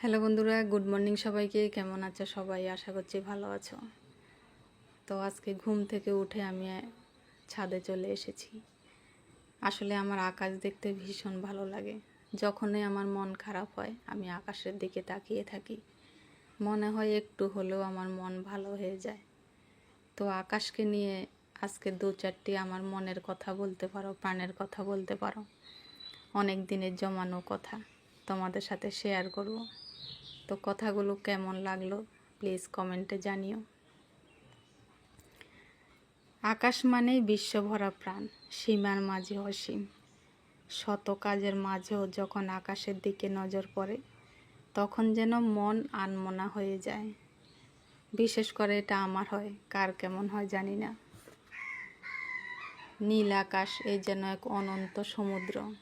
Hello বন্ধুরা, good morning সবাইকে। কেমন আছো সবাই? আশা করছি ভালো আছো। তো আজকে ঘুম থেকে উঠে আমি ছাদে চলে এসেছি। আসলে আমার আকাশ দেখতে ভীষণ ভালো লাগে। যখনই আমার মন খারাপ হয়, আমি আকাশের দিকে তাকিয়ে থাকি। মনে হয় একটু হলেও আমার মন ভালো হয়ে যায়। তো আকাশকে নিয়ে আজকে দু চারটি আমার মনের কথা বলতে পারো, প্রাণের কথা বলতে পারো। অনেক দিনের জমানো কথা তোমাদের সাথে শেয়ার করব। তো কথাগুলো কেমন লাগল? প্লিজ কমেন্টে জানিও। আকাশ মানেই বিশ্বভরা প্রাণ, সীমার মাঝে অসীম। শত কাজের মাঝেও যখন আকাশের দিকে নজর পড়ে, তখন যেন মন আনমনা হয়ে যায়। বিশেষ করে এটা আমার হয়, কার কেমন হয় জানি না। নীল আকাশ এই যেন এক অনন্ত সমুদ্র,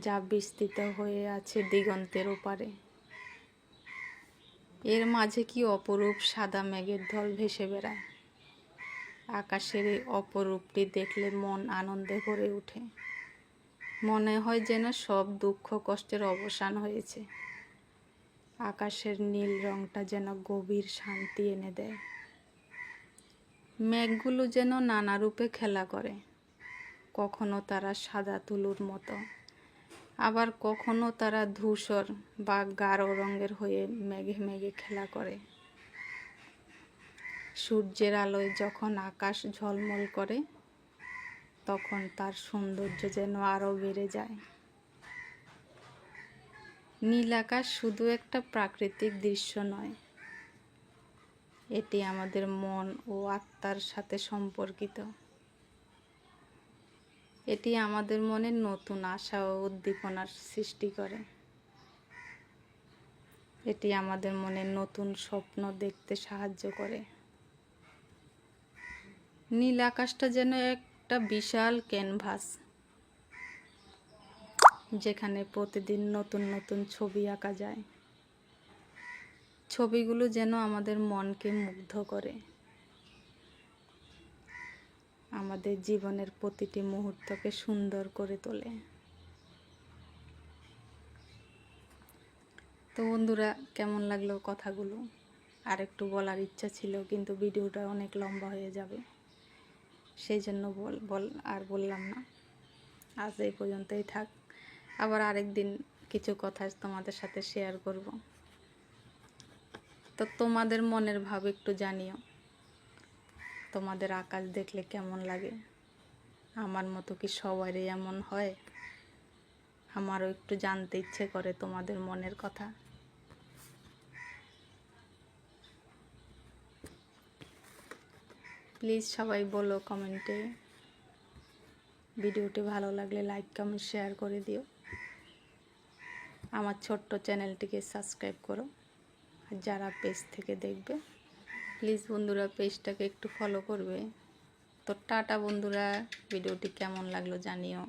যা বিস্তৃত হয়ে আছে দিগন্তের ওপারে। মাঝে কি অপরূপ সাদা মেঘের ঢল ভেসে বেড়ায়? আকাশের এই অপরূপটি দেখলে মন আনন্দে ভরে ওঠে। মনে হয় যেন সব দুঃখ কষ্টের অবসান হয়েছে। আকাশের নীল রংটা যেন গভীর শান্তি এনে দেয়। মেঘগুলো যেন নানা রূপে খেলা করে। কখনো তারা সাদা তুলুর মতো। আবার কখনো তারা ধূসর বা গাঢ় রঙের হয়ে মেঘে মেঘে খেলা করে। সূর্যের আলোয় যখন আকাশ ঝলমল করে, তখন তার সৌন্দর্য যেন আরও বেড়ে যায়। নীল আকাশ শুধু একটা প্রাকৃতিক দৃশ্য নয়, এটি আমাদের মন ও আত্মার সাথে সম্পর্কিত। এটি আমাদের মনে নতুন আশা ও উদ্দীপনার সৃষ্টি করে। এটি আমাদের মনে নতুন স্বপ্ন দেখতে সাহায্য করে। নীল আকাশটা যেন একটা বিশাল ক্যানভাস, যেখানে প্রতিদিন নতুন নতুন ছবি আঁকা যায়। ছবিগুলো যেন আমাদের মনকে মুগ্ধ করে। আমাদের জীবনের প্রতিটি মুহূর্তকে সুন্দর করে তোলে। তো বন্ধুরা, কেমন লাগল কথাগুলো? আর একটু বলার ইচ্ছা ছিল, কিন্তু ভিডিওটা অনেক লম্বা হয়ে যাবে। সেই জন্য বল বল, আর বললাম না। আজ এই পর্যন্তই থাক। আবার আরেক দিন কিছু কথা তোমাদের সাথে শেয়ার করব। তো তোমাদের মনের ভাব একটু জানিও। তোমাদের আকাশ দেখলে কেমন লাগে? আমার মতো কি সবারই এমন হয়? আমারও একটু জানতে ইচ্ছে করে তোমাদের মনের কথা। প্লিজ সবাই বলো কমেন্টে। ভিডিওটি ভালো লাগলে লাইক, কমেন্ট, শেয়ার করে দিও। আমার ছোট্ট চ্যানেলটিকে সাবস্ক্রাইব করো। আর যারা পেজ থেকে দেখবে প্লিজ বন্ধুরা পেজটাকে একটু ফলো করবে। তো টাটা বন্ধুরা ভিডিওটি কেমন লাগল জানিও।